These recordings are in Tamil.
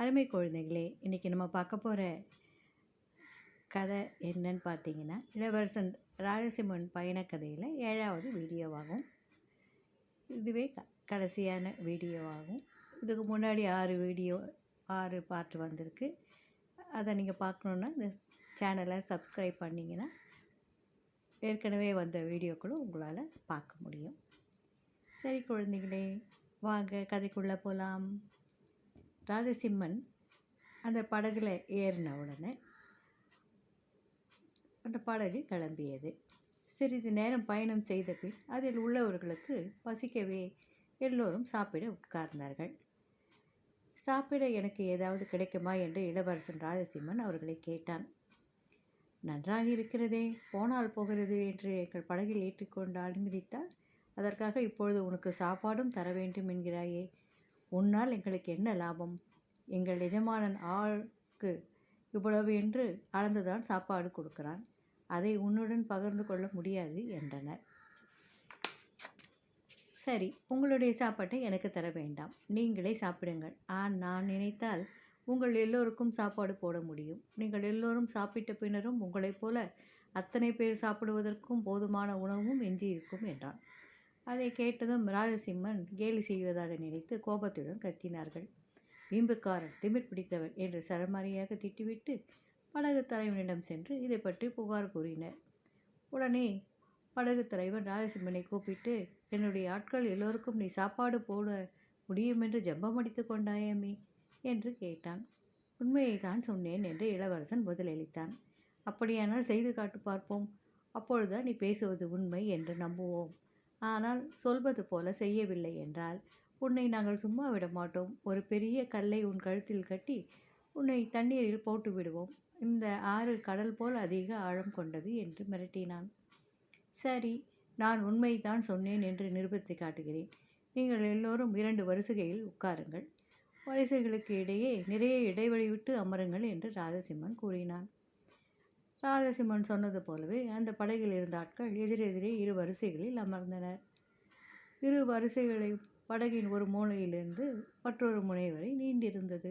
அருமை குழந்தைகளே இன்றைக்கி நம்ம பார்க்க போகிற கதை என்னன்னு பார்த்தீங்கன்னா இளவரசன் ராஜசிம்மன் பயணக்கதையில் ஏழாவது வீடியோவாகும். இதுவே க கடைசியான வீடியோவாகும். இதுக்கு முன்னாடி ஆறு வீடியோ ஆறு பார்ட் வந்திருக்கு. அதை நீங்கள் பார்க்கணுன்னா இந்த சேனலை சப்ஸ்கிரைப் பண்ணிங்கன்னா ஏற்கனவே வந்த வீடியோக்களும் உங்களால் பார்க்க முடியும். சரி குழந்தைகளே வாங்க கதைக்குள்ளே போகலாம் ராஜசிம்மன் அந்த படகுல ஏறின உடனே அந்த படகு கிளம்பியது. சிறிது நேரம் பயணம் செய்த பின் அதில் உள்ளவர்களுக்கு பசிக்கவே எல்லோரும் சாப்பிட உட்கார்ந்தார்கள். சாப்பிட எனக்கு ஏதாவது கிடைக்குமா என்று இளவரசன் ராஜசிம்மன் அவர்களை கேட்டான். நன்றாக இருக்கிறதே போனால் போகிறது என்று எங்கள் படகில் ஏற்றிக்கொண்டு அனுமதித்தால் அதற்காக இப்பொழுது உனக்கு சாப்பாடும் தர வேண்டும் என்கிறாயே. உன்னால் எங்களுக்கு என்ன லாபம்? எங்கள் எஜமானன் ஆளுக்கு இவ்வளவு என்று அளந்துதான் சாப்பாடு கொடுக்கிறான். அதை உன்னுடன் பகிர்ந்து கொள்ள முடியாது என்றனர். சரி உங்களுடைய சாப்பாட்டை எனக்கு தர வேண்டாம். நீங்களே சாப்பிடுங்கள். ஆன் நான் நினைத்தால் உங்கள் எல்லோருக்கும் சாப்பாடு போட முடியும். நீங்கள் எல்லோரும் சாப்பிட்ட பின்னரும் உங்களைப் போல அத்தனை பேர் சாப்பிடுவதற்கும் போதுமான உணவும் எஞ்சி இருக்கும் என்றான். அதை கேட்டதும் ராஜசிம்மன் கேலி செய்வதாக நினைத்து கோபத்துடன் கத்தினார்கள். வீம்புக்காரன் திமிர் பிடித்தவன் என்று சரமாரியாக திட்டிவிட்டு படகு தலைவனிடம் சென்று இதை பற்றி புகார் கூறினர். உடனே படகு தலைவன் ராஜசிம்மனை கூப்பிட்டு என்னுடைய ஆட்கள் எல்லோருக்கும் நீ சாப்பாடு போட முடியும் என்று ஜம்பம் அடித்து கொண்டாயமி? என்று கேட்டான். உண்மையை தான் சொன்னேன் என்று இளவரசன் பதிலளித்தான். அப்படியானால் செய்து காட்டு பார்ப்போம். அப்பொழுதுதான் நீ பேசுவது உண்மை என்று நம்புவோம். ஆனால் சொல்வது போல செய்யவில்லை என்றால் உன்னை நாங்கள் சும்மா விட மாட்டோம். ஒரு பெரிய கல்லை உன் கழுத்தில் கட்டி உன்னை தண்ணீரில் போட்டு விடுவோம். இந்த ஆறு கடல் போல் அதிக ஆழம் கொண்டது என்று மிரட்டினான். சரி நான் உண்மைதான் சொன்னேன் என்று நிரூபித்து காட்டுகிறேன். நீங்கள் எல்லோரும் இரண்டு வரிசைகளில் உட்காருங்கள். வரிசைகளுக்கு இடையே நிறைய இடைவெளி விட்டு அமருங்கள் என்று ராஜசிம்மன் கூறினான். ராஜசிம்மன் சொன்னது போலவே அந்த படகில் இருந்த ஆட்கள் எதிரெதிரே இரு வரிசைகளில் அமர்ந்தனர். இரு வரிசைகளை படகின் ஒரு மூலையிலிருந்து மற்றொரு முனை வரை நீண்டிருந்தது.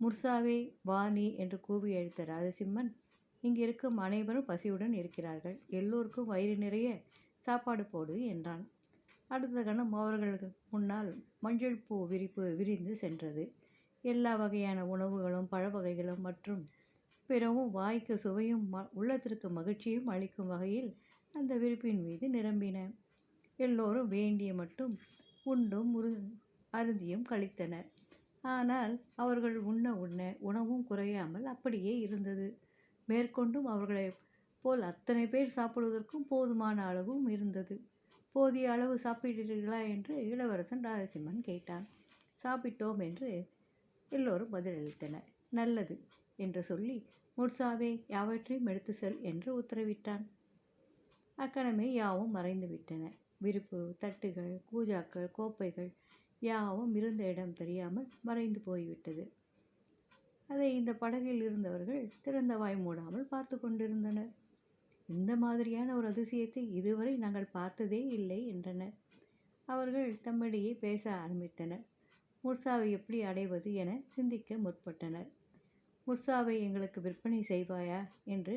முர்சாவே வாணி என்று கூவி அழைத்த ராஜசிம்மன் இங்கிருக்கும் அனைவரும் பசியுடன் இருக்கிறார்கள். எல்லோருக்கும் வயிறு நிறைய சாப்பாடு போடு என்றான். அடுத்த கணம் அவர்களுக்கு முன்னால் மஞ்சள் பூ விரிப்பு விரிந்து சென்றது. எல்லா வகையான உணவுகளும் பழ வகைகளும் மற்றும் பிறவும் வாய்க்கு சுவையும் ம உள்ளத்திற்கு மகிழ்ச்சியும் அளிக்கும் வகையில் அந்த விரிப்பின் மீது நிரம்பின. எல்லோரும் வேண்டிய மட்டும் உண்டும் முரு அருந்தியும் கழித்தனர். ஆனால் அவர்கள் உண்ண உண்ண உணவும் குறையாமல் அப்படியே இருந்தது. மேற்கொண்டும் அவர்களை போல் அத்தனை பேர் சாப்பிடுவதற்கும் போதுமான அளவும் இருந்தது. போதிய அளவு சாப்பிட்டீர்களா என்று இளவரசன் ராஜசிம்மன் கேட்டான். சாப்பிட்டோம் என்று எல்லோரும் பதிலளித்தனர். நல்லது என்று சொல்லி முர்சாவே யாவற்றையும் எடுத்து செல் என்று உத்தரவிட்டான். அக்கணமே யாவும் மறைந்து விட்டன விருப்பு தட்டுகள் கூஜாக்கள் கோப்பைகள் யாவும் இருந்த இடம் தெரியாமல் மறைந்து போய்விட்டது. அதை இந்த படகில் இருந்தவர்கள் திறந்த வாய் மூடாமல் பார்த்து கொண்டிருந்தனர். இந்த மாதிரியான ஒரு அதிசயத்தை இதுவரை நாங்கள் பார்த்ததே இல்லை என்றனர். அவர்கள் தம்மிடையே பேச ஆரம்பித்தனர். முர்சாவை எப்படி அடைவது என சிந்திக்க முற்பட்டனர். முர்சாவை எங்களுக்கு விற்பனை செய்வாயா? என்று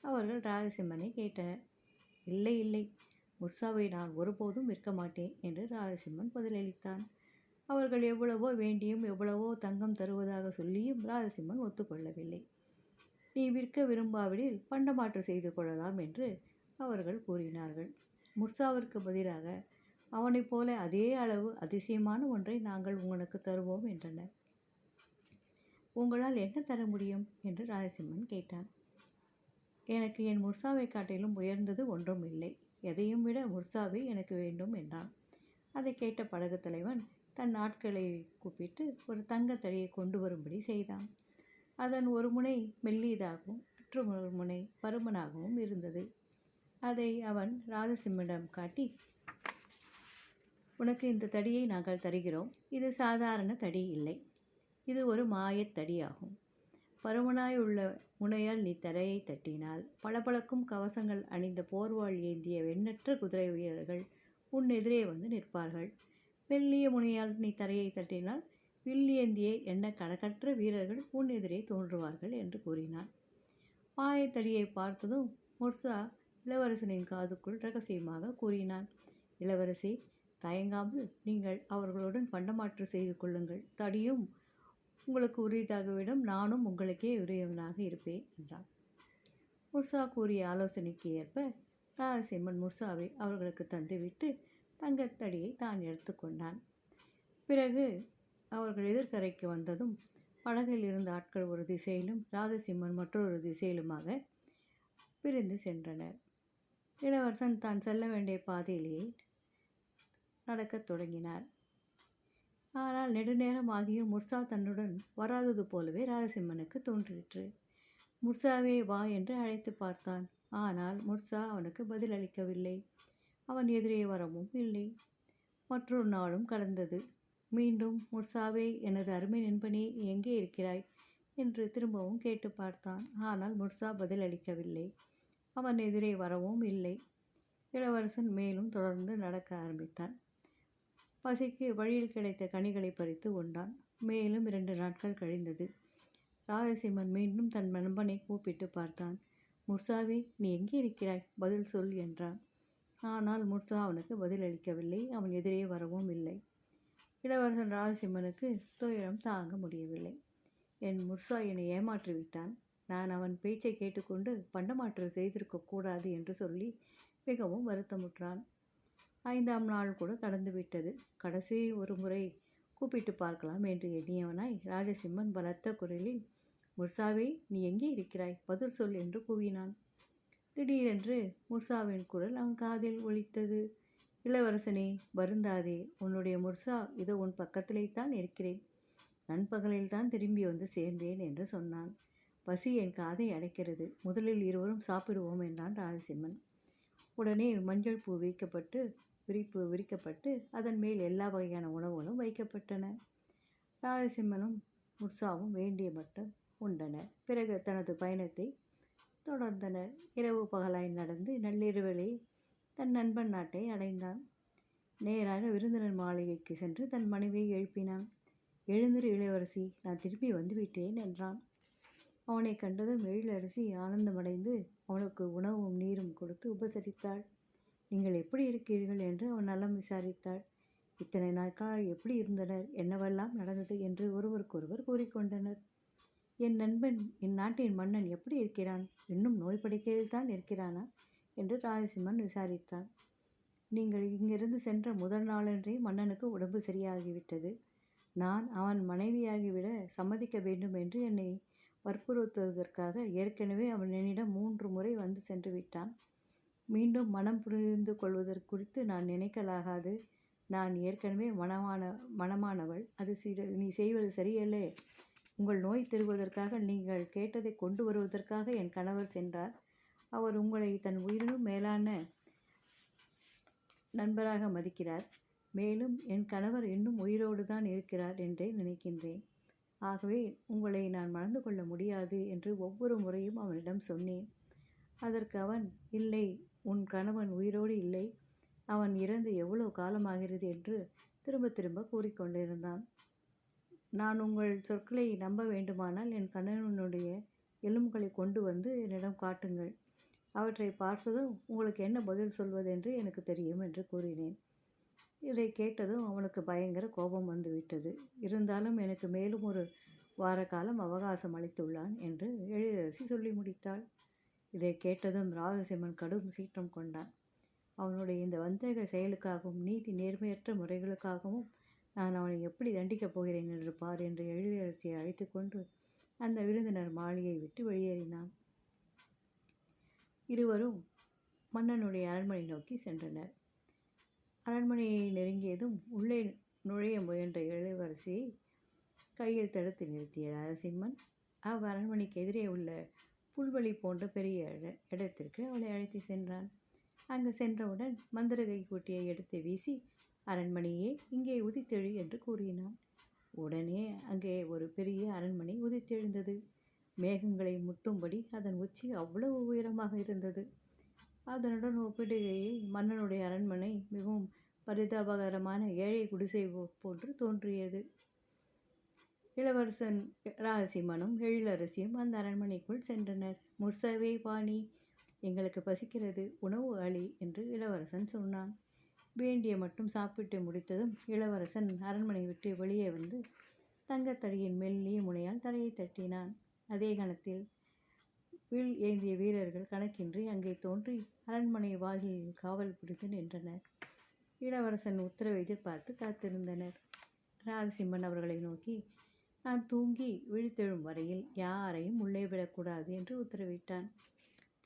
அவர்கள் ராஜசிம்மனை கேட்டனர். இல்லை இல்லை. முர்சாவை நான் ஒருபோதும் விற்க மாட்டேன் என்று ராஜசிம்மன் பதிலளித்தான். அவர்கள் எவ்வளவோ வேண்டியும் எவ்வளவோ தங்கம் தருவதாக சொல்லியும் ராஜசிம்மன் ஒத்துக்கொள்ளவில்லை. நீ விற்க விரும்பாவிடில் பண்டமாற்று செய்து கொள்ளலாம் என்று அவர்கள் கூறினார்கள். முர்சாவிற்கு பதிலாக அவனைப் போல அதே அளவு அதிசயமான ஒன்றை நாங்கள் உங்களுக்கு தருவோம் என்றனர். உங்களால் என்ன தர முடியும்? என்று ராஜசிம்மன் கேட்டான். எனக்கு என் முர்சாவை காட்டிலும் உயர்ந்தது ஒன்றும் இல்லை. எதையும் விட முர்சாவை எனக்கு வேண்டும் என்றான். அதை கேட்ட படகு தலைவன் தன் ஆட்களை கூப்பிட்டு ஒரு தங்கத்தடியை கொண்டு வரும்படி செய்தான். அதன் ஒரு முனை மெல்லியதாகவும் மற்றொரு முனை பருமனாகவும் இருந்தது. அதை அவன் ராஜசிம்மிடம் காட்டி உனக்கு இந்த தடியை நாங்கள் தருகிறோம். இது சாதாரண தடி இல்லை. இது ஒரு மாயத்தடியாகும் பருமனாய் உள்ள முனையால் நீ தரையை தட்டினால் பளபளக்கும் கவசங்கள் அணிந்த போர்வாள் ஏந்திய எண்ணற்ற குதிரை வீரர்கள் உன் எதிரே வந்து நிற்பார்கள். வெள்ளிய முனையால் நீ தரையை தட்டினால் வில் ஏந்திய எண்ண கணக்கற்ற வீரர்கள் உன் எதிரே தோன்றுவார்கள் என்று கூறினார் மாயத்தடியை பார்த்ததும் முர்சா இளவரசனின் காதுக்குள் ரகசியமாக கூறினான். இளவரசி தயங்காமல் நீங்கள் அவர்களுடன் பண்டமாற்று செய்து கொள்ளுங்கள். தடியும் உங்களுக்கு உரியதாகவிடும் நானும் உங்களுக்கே உரியவனாக இருப்பேன் என்றான் முர்சா கூறிய ஆலோசனைக்கு ஏற்ப ராஜசிம்மன் முர்சாவை அவர்களுக்கு தந்துவிட்டு தங்கத்தடியை தான் எடுத்துக்கொண்டான் பிறகு அவர்கள் எதிர்கரைக்கு வந்ததும் படகில் இருந்த ஆட்கள் ஒரு திசையிலும் ராஜசிம்மன் மற்றொரு திசையிலுமாக பிரிந்து சென்றனர். இளவரசன் தான் செல்ல வேண்டிய பாதையிலேயே நடக்கத் தொடங்கினார். ஆனால் நெடுநேரம் ஆகியும் முர்சா தன்னுடன் வராதது போலவே ராஜசிம்மனுக்கு தோன்றிற்று. முர்சாவே வா என்று அழைத்து பார்த்தான். ஆனால் முர்சா அவனுக்கு பதில் அளிக்கவில்லை அவன் எதிரே வரவும் இல்லை. மற்றொரு நாளும் கடந்தது. மீண்டும் முர்சாவே எனது அருமை நண்பனே எங்கே இருக்கிறாய்? என்று திரும்பவும் கேட்டு பார்த்தான். ஆனால் முர்சா பதில் அளிக்கவில்லை அவன் எதிரே வரவும் இல்லை. இளவரசன் மேலும் தொடர்ந்து நடக்க ஆரம்பித்தான். பசிக்கு வழியில் கிடைத்த கனிகளை பறித்து உண்டான் மேலும் இரண்டு நாட்கள் கழிந்தது. ராஜசிம்மன் மீண்டும் தன் நண்பனை கூப்பிட்டு பார்த்தான். முர்சாவே நீ எங்கே இருக்கிறாய்? பதில் சொல் என்றான். ஆனால் முர்சா அவனுக்கு பதில் அளிக்கவில்லை. அவன் எதிரே வரவும் இல்லை. இளவரசன் ராஜசிம்மனுக்கு துயரம் தாங்க முடியவில்லை. என் முர்சா என்னை ஏமாற்றி விட்டான் நான் அவன் பேச்சை கேட்டுக்கொண்டு பண்டமாற்று செய்திருக்கக்கூடாது என்று சொல்லி மிகவும் வருத்தமுற்றான். ஐந்தாம் நாள் கூட கடந்து விட்டது. கடைசி ஒரு முறை கூப்பிட்டு பார்க்கலாம் என்று எண்ணியவனாய் ராஜசிம்மன் பலத்த குரலில் முர்சாவே நீ எங்கே இருக்கிறாய்? பதில் சொல் என்று கூவினான். திடீரென்று முர்சாவின் குரல் அவன் காதில் ஒலித்தது. இளவரசனே வருந்தாதே. உன்னுடைய முர்சா இதோ உன் பக்கத்திலே தான் இருக்கிறேன். நண்பகலில் தான் திரும்பி வந்து சேர்ந்தேன் என்று சொன்னான். பசி என் காதை அடைக்கிறது. முதலில் இருவரும் சாப்பிடுவோம் என்றான் ராஜசிம்மன். உடனே மஞ்சள் பூ விரிக்கப்பட்டு விரிப்பு விரிக்கப்பட்டு அதன் மேல் எல்லா வகையான உணவுகளும் வைக்கப்பட்டன. ராஜசிம்மனும் முர்சாவும் வேண்டிய மட்டும் உண்டனர். பிறகு தனது பயணத்தை தொடர்ந்தனர். இரவு பகலாய் நடந்து நள்ளிரவிலே தன் நண்பன் நாட்டை அடைந்தான். நேராக விருந்தினர் மாளிகைக்கு சென்று தன் மனைவியை எழுப்பினான். எழுந்திரு இளவரசி நான் திரும்பி வந்துவிட்டேன் என்றான். அவனை கண்டதும் எழிலரசி ஆனந்தமடைந்து அவனுக்கு உணவும் நீரும் கொடுத்து உபசரித்தாள். நீங்கள் எப்படி இருக்கிறீர்கள் என்று அவன் நலம் விசாரித்தாள். இத்தனை நாட்களாக எப்படி இருந்தனர்? என்னவெல்லாம் நடந்தது? என்று ஒருவருக்கொருவர் கூறிக்கொண்டனர். என் நண்பன் என் நாட்டின் மன்னன் எப்படி இருக்கிறான்? இன்னும் நோய் படுக்கையில் தான் இருக்கிறானா? என்று ராஜசிம்மன் விசாரித்தான். நீங்கள் இங்கிருந்து சென்ற முதல் நாளன்றே மன்னனுக்கு உடம்பு சரியாகிவிட்டது. நான் அவன் மனைவியாகிவிட சம்மதிக்க வேண்டும் என்று என்னை வற்புறுத்துவதற்காக ஏற்கனவே அவன் என்னிடம் மூன்று முறை வந்து சென்று விட்டான். மீண்டும் மனம் புரிந்து கொள்வதற்கு குறித்து நான் நினைக்கலாகாது. நான் ஏற்கனவே மனமான மனமானவள். அது சிறு நீ செய்வது சரியல்லே. உங்கள் நோய் தருவதற்காக நீங்கள் கேட்டதை கொண்டு வருவதற்காக என் கணவர் சென்றார். அவர் உங்களை தன் உயிரினும் மேலான நண்பராக மதிக்கிறார். மேலும் என் கணவர் இன்னும் உயிரோடு தான் இருக்கிறார் என்றே நினைக்கின்றேன். ஆகவே உங்களை நான் மறந்து கொள்ள முடியாது என்று ஒவ்வொரு முறையும் அவனிடம் சொன்னேன். அதற்கு அவன் இல்லை உன் கணவன் உயிரோடு இல்லை. அவன் இறந்து எவ்வளோ காலமாகிறது என்று திரும்ப திரும்ப கூறிக்கொண்டிருந்தான். நான் உங்கள் சொற்களை நம்ப வேண்டுமானால் என் கணவனுடைய எலும்புகளை கொண்டு வந்து என்னிடம் காட்டுங்கள். அவற்றை பார்த்ததும் உங்களுக்கு என்ன பதில் சொல்வதென்று எனக்கு தெரியும் என்று கூறினேன். இதை கேட்டதும் அவனுக்கு பயங்கர கோபம் வந்துவிட்டது இருந்தாலும் எனக்கு மேலும் ஒரு வார காலம் அவகாசம் அளித்துள்ளான் என்று எழிலரசி சொல்லி முடித்தாள். இதை கேட்டதும் ராஜசிம்மன் கடும் சீற்றம் கொண்டான். அவனுடைய இந்த வந்தக செயலுக்காகவும் நீதி நேர்மையற்ற முறைகளுக்காகவும் நான் அவனை எப்படி தண்டிக்கப் போகிறேன் என்று பார் என்று எழிலரசியை அழைத்து கொண்டு அந்த விருந்தினர் மாளிகை விட்டு வெளியேறினான். இருவரும் மன்னனுடைய அரண்மனை நோக்கி சென்றனர். அரண்மனையை நெருங்கியதும் உள்ளே நுழைய முயன்ற இளவரசியை கையில் தடுத்து நிறுத்திய நரசிம்மன் அவ் அரண்மனைக்கு எதிரே உள்ள புல்வெளி போன்ற பெரிய இடத்திற்கு அவளை அழைத்து சென்றான். அங்கு சென்றவுடன் மந்திரகை கூட்டியை எடுத்து வீசி அரண்மனையே இங்கே உதித்தெழு என்று கூறினான். உடனே அங்கே ஒரு பெரிய அரண்மனை உதித்தெழுந்தது. மேகங்களை முட்டும்படி அதன் உச்சி அவ்வளவு உயரமாக இருந்தது. அதனுடன் ஒப்பிடுகையில் மன்னனுடைய அரண்மனை மிகவும் பரிதாபகரமான ஏழை குடிசை போன்று தோன்றியது. இளவரசன் ராசிமனும் எழிலரசியும் அந்த அரண்மனைக்குள் சென்றனர். முர்சவே பாணி எங்களுக்கு பசிக்கிறது உணவு அளி என்று இளவரசன் சொன்னான். வேண்டிய மட்டும் சாப்பிட்டு முடித்ததும் இளவரசன் அரண்மனை விட்டு வெளியே வந்து தங்கத்தடியின் மெல்லிய முனையால் தரையை தட்டினான். அதே கணத்தில் வில் ஏந்திய வீரர்கள் கணக்கின்றி அங்கே தோன்றி அரண்மனை வாயிலில் காவல் புரிந்து நின்றனர். இளவரசன் உத்தரவை எதிர்பார்த்து காத்திருந்தனர். ராஜசிம்மன் அவர்களை நோக்கி நான் தூங்கி விழித்தெழும் வரையில் யாரையும் உள்ளே விடக்கூடாது என்று உத்தரவிட்டான்.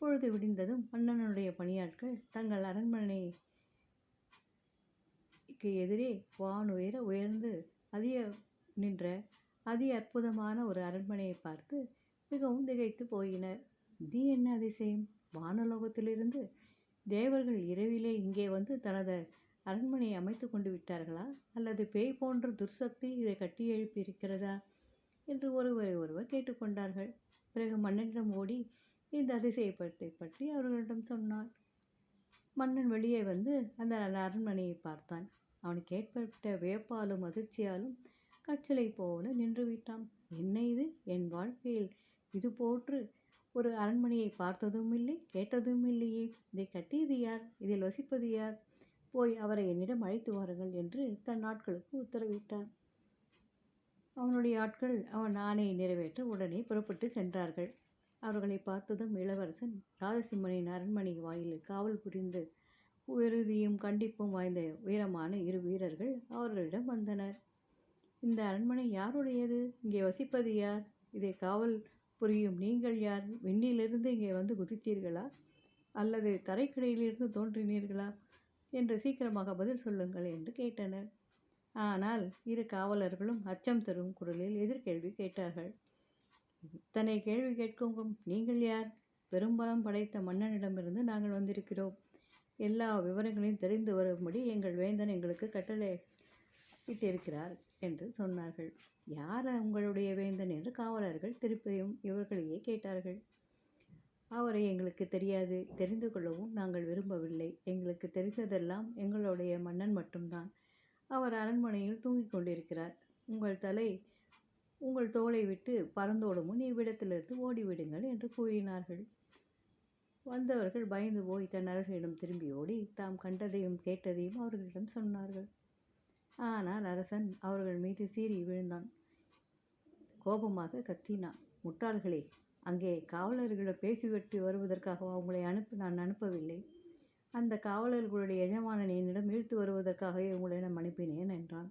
பொழுது விடிந்ததும் மன்னனுடைய பணியாட்கள் தங்கள் அரண்மனைக்கு எதிரே வானுயர உயர்ந்து அதிக நின்ற அதி அற்புதமான ஒரு அரண்மனையை பார்த்து மிகவும் திகைத்து போயினர். இது என்ன அதிசயம்? வானலோகத்திலிருந்து தேவர்கள் இரவிலே இங்கே வந்து தனது அரண்மனையை அமைத்து கொண்டு விட்டார்களா? அல்லது பேய் போன்ற துர்சக்தி இதை கட்டி எழுப்பியிருக்கிறதா? என்று ஒருவரை ஒருவர் கேட்டுக்கொண்டார்கள் பிறகு மன்னனிடம் ஓடி இந்த அதிசயப்படத்தை பற்றி அவர்களிடம் சொன்னான் மன்னன் வெளியே வந்து அந்த அரண்மனையை பார்த்தான். அவனுக்கு ஏற்பட்ட வியப்பாலும் அதிர்ச்சியாலும் கற்சிலை போல நின்று விட்டான் என்ன இது? என் வாழ்க்கையில் இது போன்று ஒரு அரண்மனையை பார்த்ததும் இல்லை கேட்டதும் இல்லையே. இதை கட்டியது யார்? இதில் வசிப்பது யார்? போய் அவரை என்னிடம் அழைத்து வாருங்கள் என்று தன் ஆட்களுக்கு உத்தரவிட்டார் அவனுடைய ஆட்கள் அவன் ஆணையை நிறைவேற்ற உடனே புறப்பட்டு சென்றார்கள். அவர்களை பார்த்ததும் இளவரசன் ராஜசிம்மனின் அரண்மனை வாயிலில் காவல் புரிந்து உறுதியும் கண்டிப்பும் வாய்ந்த உயரமான இரு வீரர்கள் அவர்களிடம் வந்தனர். இந்த அரண்மனை யாருடையது? இங்கே வசிப்பது யார்? இதை காவல் புரியும். நீங்கள் யார்? விண்ணிலிருந்து இங்கே வந்து குதித்தீர்களா? அல்லது தரைக்கடையிலிருந்து தோன்றினீர்களா? என்று சீக்கிரமாக பதில் சொல்லுங்கள் என்று கேட்டனர். ஆனால் இரு காவலர்களும் அச்சம் தரும் குரலில் எதிர்கேள்வி கேட்டார்கள். இத்தனை கேள்வி கேட்கும் நீங்கள் யார்? பெரும்பலம் படைத்த மன்னனிடமிருந்து நாங்கள் வந்திருக்கிறோம். எல்லா விவரங்களையும் தெரிந்து வரும்படி எங்கள் வேந்தன் எங்களுக்கு கட்டளை இட்டிருக்கிறார். என்று சொன்னார்கள். யார் உங்களுடைய வேந்தன்? என்று காவலர்கள் திருப்பியும் இவர்களையே கேட்டார்கள். அவரை எங்களுக்கு தெரியாது. தெரிந்து கொள்ளவும் நாங்கள் விரும்பவில்லை. எங்களுக்கு தெரிந்ததெல்லாம் எங்களுடைய மன்னன் மட்டும்தான். அவர் அரண்மனையில் தூங்கிக் கொண்டிருக்கிறார். உங்கள் தலை உங்கள் தோலை விட்டு பறந்தோடும் முன் இவ்விடத்திலிருந்து ஓடிவிடுங்கள் என்று கூறினார்கள். வந்தவர்கள் பயந்து போய் தன் அரசனிடம் திரும்பி ஓடி தாம் கண்டதையும் கேட்டதையும் அவர்களிடம் சொன்னார்கள். ஆனால் அரசன் அவர்கள் மீது சீறி விழுந்தான். கோபமாக கத்தினான். முட்டாள்களே அங்கே காவலர்களிடம் பேசிவிட்டு வருவதற்காக உங்களை அனுப்பி நான் அனுப்பவில்லை. அந்த காவலர்களுடைய எஜமானன் என்னிடம் இழுத்து வருவதற்காகவே உங்களிடம் அனுப்பினேன் என்றான்.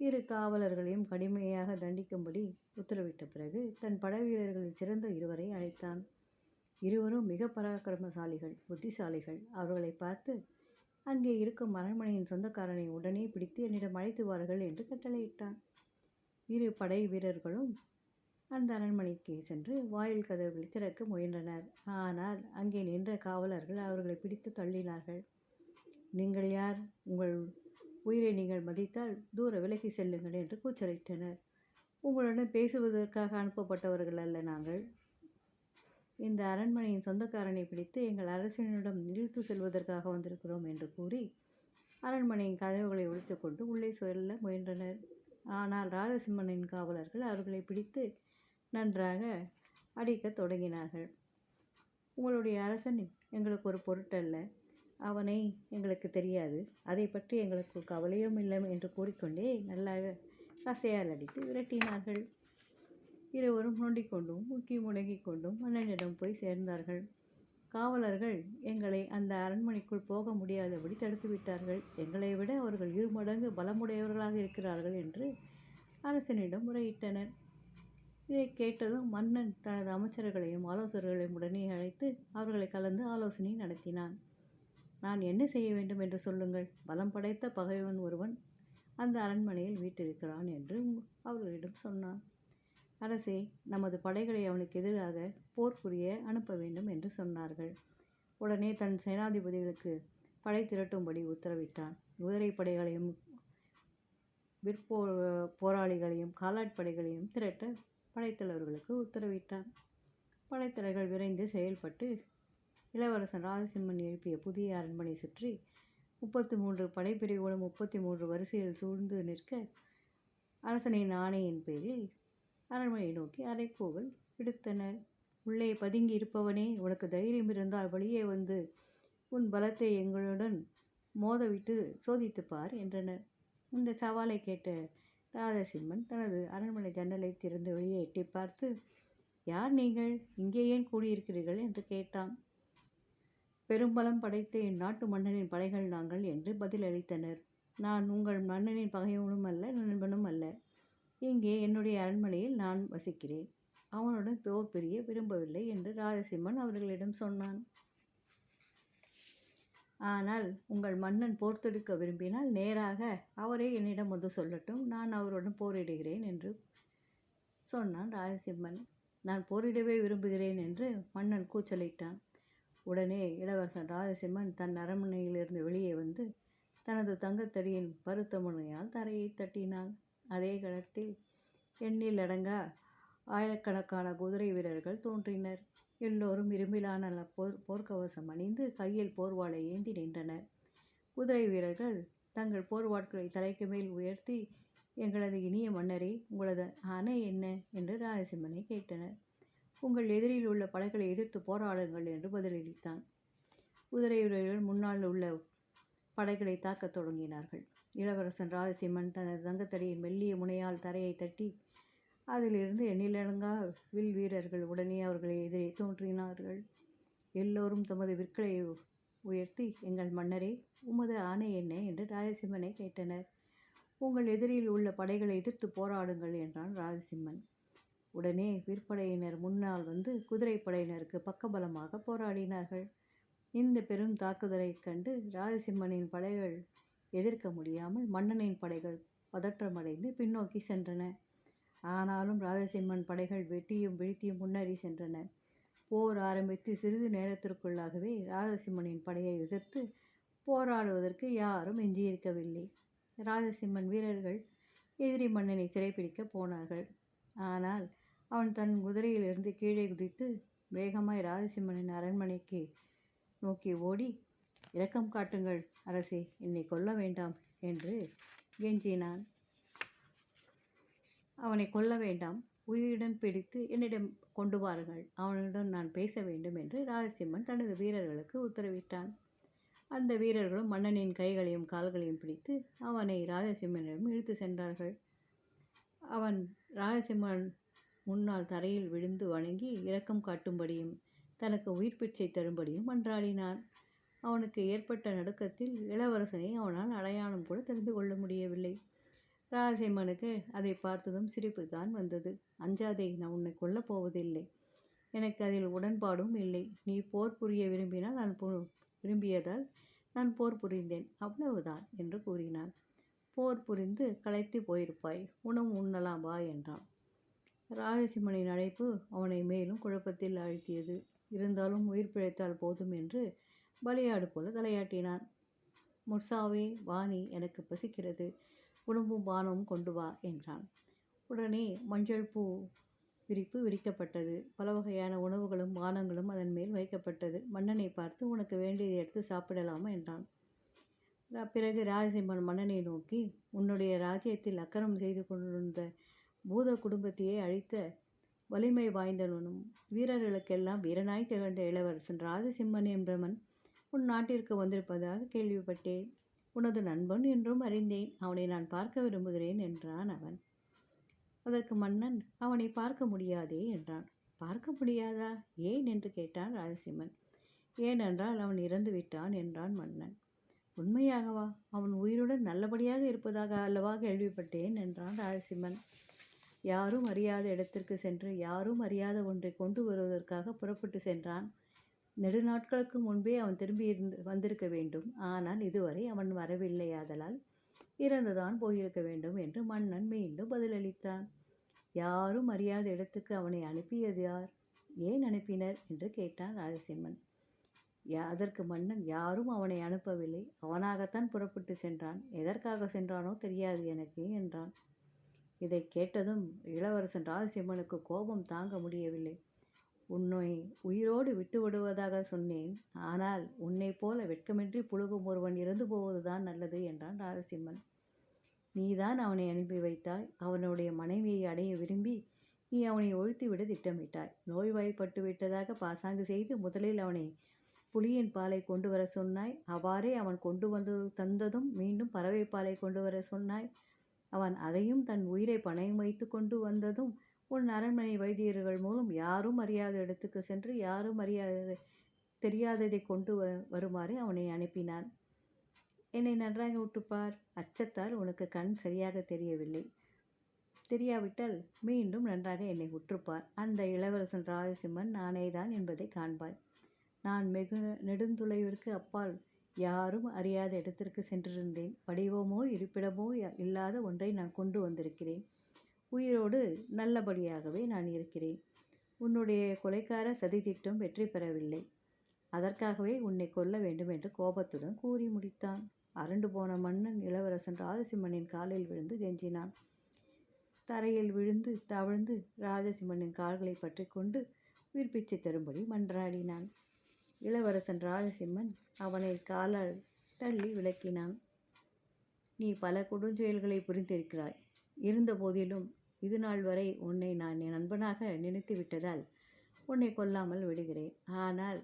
இரு காவலர்களையும் கடுமையாக தண்டிக்கும்படி உத்தரவிட்ட பிறகு தன் படைவீரர்களில் சிறந்த இருவரை அழைத்தான். இருவரும் மிக பராக்கிரமசாலிகள் புத்திசாலிகள். அவர்களை பார்த்து அங்கே இருக்கும் அரண்மனையின் சொந்தக்காரனை உடனே பிடித்து என்னிடம் அழைத்து வார்கள் என்று கட்டளையிட்டான். இரு படை வீரர்களும் அந்த அரண்மனைக்கு சென்று வாயில் கதவுகளை திறக்க முயன்றனர். ஆனால் அங்கே நின்ற காவலர்கள் அவர்களை பிடித்து தள்ளினார்கள். நீங்கள் யார்? உங்கள் உயிரை நீங்கள் மதித்தால் தூர விலகி செல்லுங்கள் என்று கூச்சலிட்டனர். உங்களுடன் பேசுவதற்காக அனுப்பப்பட்டவர்கள் அல்ல நாங்கள். இந்த அரண்மனையின் சொந்தக்காரனை பிடித்து எங்கள் அரசனிடம் இழுத்து செல்வதற்காக வந்திருக்கிறோம் என்று கூறி அரண்மனையின் கதவுகளை கொண்டு உள்ளே சொல்ல முயன்றனர். ஆனால் ராஜசிம்மனின் காவலர்கள் அவர்களை பிடித்து நன்றாக அடிக்கத் தொடங்கினார்கள். உங்களுடைய அரசன் எங்களுக்கு ஒரு பொருட்டல்ல. அவனை எங்களுக்கு தெரியாது. அதை பற்றி எங்களுக்கு கவலையும் இல்லை என்று கூறிக்கொண்டே நல்லாக கசையால் அடித்து விரட்டினார்கள். இருவரும் நொண்டிக்கொண்டும் முக்கி முடங்கிக் கொண்டும் மன்னனிடம் போய் சேர்ந்தார்கள். காவலர்கள் எங்களை அந்த அரண்மனைக்குள் போக முடியாதபடி தடுத்துவிட்டார்கள் எங்களை விட அவர்கள் இரு மடங்கு பலமுடையவர்களாக இருக்கிறார்கள் என்று அரசனிடம் முறையிட்டனர். இதை கேட்டதும் மன்னன் தனது அமைச்சர்களையும் ஆலோசகர்களையும் உடனே அழைத்து அவர்களை கலந்து ஆலோசனை நடத்தினான். நான் என்ன செய்ய வேண்டும் என்று சொல்லுங்கள். பலம் படைத்த பகைவன் ஒருவன் அந்த அரண்மனையில் வீட்டிருக்கிறான் என்று அவர்களிடம் சொன்னான். அரசே நமது படைகளை அவனுக்கு எதிராக போர் புரிய அனுப்ப வேண்டும் என்று சொன்னார்கள். உடனே தன் சேனாதிபதிகளுக்கு படை திரட்டும்படி உத்தரவிட்டான். குதிரை படைகளையும் விற்போ போராளிகளையும் காலாட்படைகளையும் திரட்ட படைத்தலைவர்களுக்கு உத்தரவிட்டான். படைத்தலைவர்கள் விரைந்து செயல்பட்டு இளவரசன் ராஜசிம்மன் எழுப்பிய புதிய அரண்மனை சுற்றி முப்பத்தி மூன்று படைப்பிரிவுகளும் முப்பத்தி மூன்று வரிசையில் சூழ்ந்து நிற்க அரசனின் ஆணையின் பேரில் அரண்மனையை நோக்கி அறைக்கூவல் விடுத்தனர் உள்ளே பதுங்கி இருப்பவனே உனக்கு தைரியம் இருந்தால் வெளியே வந்து உன் பலத்தை எங்களுடன் மோதவிட்டு சோதித்துப் பார் என்றனர். இந்த சவாலை கேட்ட ராதசிம்மன் தனது அரண்மனை ஜன்னலை திறந்து வெளியே எட்டி பார்த்து யார் நீங்கள்? இங்கே ஏன் கூடியிருக்கிறீர்கள்? என்று கேட்டான். பெரும்பலம் படைத்த நாட்டு மன்னனின் படைகள் நாங்கள் என்று பதிலளித்தனர். நான் உங்கள் மன்னனின் பகைவனும் அல்ல நண்பனும் அல்ல. இங்கே என்னுடைய அரண்மனையில் நான் வசிக்கிறேன். அவனுடன் போர் பிரிய விரும்பவில்லை என்று ராஜசிம்மன் அவர்களிடம் சொன்னான். ஆனால் உங்கள் மன்னன் போர் தொடுக்க விரும்பினால் நேராக அவரே என்னிடம் வந்து சொல்லட்டும். நான் அவருடன் போரிடுகிறேன் என்று சொன்னான் ராஜசிம்மன். நான் போரிடவே விரும்புகிறேன் என்று மன்னன் கூச்சலிட்டான். உடனே இளவரசன் ராஜசிம்மன் தன் அரண்மனையிலிருந்து வெளியே வந்து தனது தங்கத்தடியின் பருத்த முனையால் தரையை தட்டினான். அதே கணத்தில் எண்ணில் அடங்கா ஆயிரக்கணக்கான குதிரை வீரர்கள் தோன்றினர். எல்லோரும் இரும்பிலான போர் போர்க்கவசம் அணிந்து கையில் போர்வாளை ஏந்தி நின்றனர். குதிரை வீரர்கள் தங்கள் போர்வாட்களை தலைக்கு மேல் உயர்த்தி எங்களது இனிய மன்னரே உங்களது ஆணை என்ன என்று ராஜசிம்மனை கேட்டனர். உங்கள் எதிரில் உள்ள படைகளை எதிர்த்து போராடுங்கள் என்று பதிலளித்தான். குதிரை வீரர்கள் முன்னால் உள்ள படைகளை தாக்கத் தொடங்கினார்கள். இளவரசன் ராஜசிம்மன் தனது தங்கத்தடியின் மெல்லிய முனையால் தரையை தட்டி அதிலிருந்து எண்ணிலடங்கா வில் வீரர்கள் உடனே அவர்களை எதிரே தோன்றினார்கள். எல்லோரும் தமது விற்களை உயர்த்தி எங்கள் மன்னரே உமது ஆணை என்ன? என்று ராஜசிம்மனை கேட்டனர். உங்கள் எதிரில் உள்ள படைகளை எதிர்த்து போராடுங்கள் என்றான் ராஜசிம்மன். உடனே விற்படையினர் முன்னால் வந்து குதிரைப்படையினருக்கு பக்கபலமாக போராடினார்கள். இந்த பெரும் தாக்குதலைக் கண்டு ராஜசிம்மனின் படைகள் எதிர்க்க முடியாமல் மன்னனின் படைகள் பதற்றமடைந்து பின்னோக்கி சென்றன. ஆனாலும் ராஜசிம்மன் படைகள் வெட்டியும் வீழ்த்தியும் முன்னேறி சென்றன. போர் ஆரம்பித்து சிறிது நேரத்திற்குள்ளாகவே ராஜசிம்மனின் படையை எதிர்த்து போராடுவதற்கு யாரும் எஞ்சியிருக்கவில்லை. ராஜசிம்மன் வீரர்கள் எதிரி மன்னனை சிறைப்பிடிக்க போனார்கள். ஆனால் அவன் தன் குதிரையிலிருந்து கீழே குதித்து வேகமாய் ராஜசிம்மனின் அரண்மனைக்கு நோக்கி ஓடி இரக்கம் காட்டுங்கள் அரசே என்னை கொல்ல வேண்டாம் என்று கெஞ்சினான் அவனை கொல்ல வேண்டாம். உயிருடன் பிடித்து என்னிடம் கொண்டு வாருங்கள். அவனுடன் நான் பேச வேண்டும் என்று ராஜசிம்மன் தனது வீரர்களுக்கு உத்தரவிட்டான். அந்த வீரர்களும் மன்னனின் கைகளையும் கால்களையும் பிடித்து அவனை ராஜசிம்மனிடம் இழுத்து சென்றார்கள். அவன் ராஜசிம்மன் முன்னால் தரையில் விழுந்து வணங்கி இரக்கம் காட்டும்படியும் தனக்கு உயிர் பிச்சை தரும்படியும் மன்றாடினான். அவனுக்கு ஏற்பட்ட நடுக்கத்தில் இளவரசனை அவனால் அடையாளம் கூட தெரிந்து கொள்ள முடியவில்லை. ராஜசிம்மனுக்கு அதை பார்த்ததும் சிரிப்பு தான் வந்தது. அஞ்சாதே நான் உன்னை கொல்லப் போவதில்லை. எனக்கு அதில் உடன்பாடும் இல்லை. நீ போர் புரிய விரும்பினால் நான் விரும்பியதால் நான் போர் புரிந்தேன். அவ்வளவுதான் என்று கூறினான். போர் புரிந்து களைத்து போயிருப்பாய். உணவு உண்ணலாம் வா என்றான். ராஜசிம்மனின் அழைப்பு அவனை மேலும் குழப்பத்தில் அழுத்தியது இருந்தாலும் உயிர் பிழைத்தால் போதும் என்று பலியாடு போல தலையாட்டினான். முர்சாவே வாணி எனக்கு பசிக்கிறது. உணவும் பானமும் கொண்டு வா என்றான். உடனே மஞ்சள் பூ விரிப்பு விரிக்கப்பட்டது. பல வகையான உணவுகளும் பானங்களும் அதன் மேல் வைக்கப்பட்டது. மன்னனை பார்த்து உனக்கு வேண்டியதை எடுத்து சாப்பிடலாமா? என்றான். பிறகு ராஜசிம்மன் மன்னனை நோக்கி உன்னுடைய ராஜ்யத்தில் அக்கரம் செய்து கொண்டிருந்த பூத குடும்பத்தையே அழித்த வலிமை வாய்ந்தவனும் வீரர்களுக்கெல்லாம் வீரனாய் திகழ்ந்த இளவரசன் ராஜசிம்மன் என்பவன் உன் நாட்டிற்கு வந்திருப்பதாக கேள்விப்பட்டேன். உனது நண்பன் என்றும் அறிந்தேன். அவனை நான் பார்க்க விரும்புகிறேன் என்றான் அவன். அதற்கு மன்னன் அவனை பார்க்க முடியாதே என்றான். பார்க்க முடியாதா? ஏன்? என்று கேட்டான் ராஜசிம்மன். ஏனென்றால் அவன் இறந்து விட்டான் என்றான் மன்னன். உண்மையாகவா? அவன் உயிருடன் நல்லபடியாக இருப்பதாக அல்லவா? கேள்விப்பட்டேன் என்றான் ராஜசிம்மன். யாரும் அறியாத இடத்திற்கு சென்று யாரும் அறியாத ஒன்றை கொண்டு வருவதற்காக புறப்பட்டு சென்றான். நெடுநாட்களுக்கு முன்பே அவன் திரும்பி இருந்து வந்திருக்க வேண்டும். ஆனால் இதுவரை அவன் வரவில்லை ஆதலால் இறந்துதான் போயிருக்க வேண்டும் என்று மன்னன் மீண்டும் பதிலளித்தான். யாரும் அறியாத இடத்துக்கு அவனை அனுப்பியது யார்? ஏன் அனுப்பினர்? என்று கேட்டான் ராஜசிம்மன் யா அதற்கு மன்னன் யாரும் அவனை அனுப்பவில்லை. அவனாகத்தான் புறப்பட்டு சென்றான். எதற்காக சென்றானோ தெரியாது எனக்கு என்றான். இதை கேட்டதும் இளவரசன் ராஜசிம்மனுக்கு கோபம் தாங்க முடியவில்லை. உன்னை உயிரோடு விட்டு விடுவதாக சொன்னேன். ஆனால் உன்னை போல வெட்கமின்றி புழுகும் ஒருவன் இறந்து போவதுதான் நல்லது என்றான் ராஜசிம்மன் நீதான் அவனை அனுப்பி வைத்தாய். அவனுடைய மனைவியை அடைய விரும்பி நீ அவனை ஒழித்துவிட திட்டமிட்டாய். நோய்வாய்ப்பட்டு விட்டதாக பாசாங்கு செய்து முதலில் அவனை புலியின் பாலை கொண்டு வர சொன்னாய். அவ்வாறே அவன் கொண்டு வந்து தந்ததும் மீண்டும் பறவை பாலை கொண்டு வர சொன்னாய். அவன் அதையும் தன் உயிரை பணயம் வைத்து கொண்டு வந்ததும் உன் அரண்மனை வைத்தியர்கள் மூலம் யாரும் அறியாத இடத்துக்கு சென்று யாரும் அறியாத தெரியாததை கொண்டு வ வருமாறு அவனை அனுப்பினான். என்னை நன்றாக விட்டுப்பார் அச்சத்தால் உனக்கு கண் சரியாக தெரியவில்லை. தெரியாவிட்டால் மீண்டும் நன்றாக என்னை உற்றுப்பார். அந்த இளவரசன் ராஜசிம்மன் நானே தான் என்பதை காண்பாய். நான் வெகு நெடுந்துளைவிற்கு அப்பால் யாரும் அறியாத இடத்திற்கு சென்றிருந்தேன். வடிவமோ இருப்பிடமோ இல்லாத ஒன்றை நான் கொண்டு வந்திருக்கிறேன். உயிரோடு நல்லபடியாகவே நான் இருக்கிறேன். உன்னுடைய கொலைக்கார சதித்திட்டம் வெற்றி பெறவில்லை. அதற்காகவே உன்னை கொல்ல வேண்டும் என்று கோபத்துடன் கூறி முடித்தான். அரண்டு போன மன்னன் இளவரசன் ராஜசிம்மனின் காலில் விழுந்து கெஞ்சினான். தரையில் விழுந்து தவழ்ந்து ராஜசிம்மனின் கால்களை பற்றி கொண்டு உயிர்ப்பிச்சு தரும்படி மன்றாடினான். இளவரசன் ராஜசிம்மன் அவனை காலால் தள்ளி விளக்கினான். நீ பல கொடுஞ்செயல்களை புரிந்திருக்கிறாய். இருந்த போதிலும் இது நாள் வரை உன்னை நான் என் நண்பனாக நினைத்து விட்டதால் உன்னை கொல்லாமல் விடுகிறேன். ஆனால்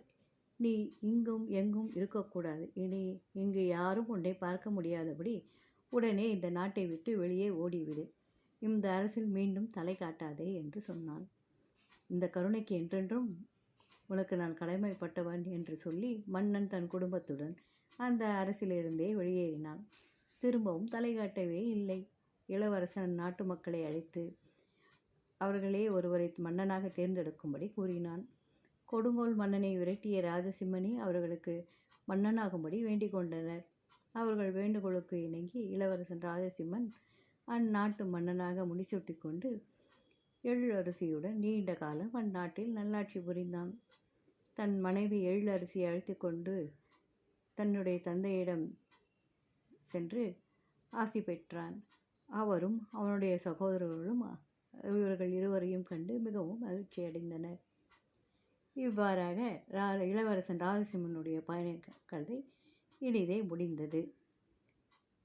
நீ இங்கும் எங்கும் இருக்கக்கூடாது. இனி இங்கு யாரும் உன்னை பார்க்க முடியாதபடி உடனே இந்த நாட்டை விட்டு வெளியே ஓடிவிடு. இந்த அரசில் மீண்டும் தலை காட்டாதே என்று சொன்னான். இந்த கருணைக்கு என்றென்றும் உனக்கு நான் கடமைப்பட்டவன் என்று சொல்லி மன்னன் தன் குடும்பத்துடன் அந்த அரசிலிருந்தே வெளியேறினான். திரும்பவும் தலை காட்டவே இல்லை. இளவரசன் நாட்டு மக்களை அழைத்து அவர்களே ஒருவரை மன்னனாக தேர்ந்தெடுக்கும்படி கூறினான். கொடுங்கோல் மன்னனை விரட்டிய ராஜசிம்மனி அவர்களுக்கு மன்னனாகும்படி வேண்டிக் கொண்டனர். அவர்கள் வேண்டுகோளுக்கு இணங்கி இளவரசன் ராஜசிம்மன் அந்நாட்டு மன்னனாக முடிசூட்டி கொண்டு எழிலரசியுடன் நீண்ட காலம் அந்நாட்டில் நல்லாட்சி புரிந்தான். தன் மனைவி எழிலரசியை அழைத்து கொண்டு தன்னுடைய தந்தையிடம் சென்று ஆசி பெற்றான். அவரும் அவனுடைய சகோதரர்களும் இவர்கள் இருவரையும் கண்டு மிகவும் மகிழ்ச்சி அடைந்தனர். இவ்வாறாக ரா இளவரசன் ராஜசிம்மனுடைய பயண கதை இனிதே முடிந்தது.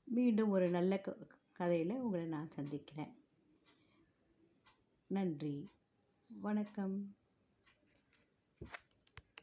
மீண்டும் ஒரு நல்ல க கதையில் உங்களை நான் சந்திக்கிறேன். நன்றி. வணக்கம்.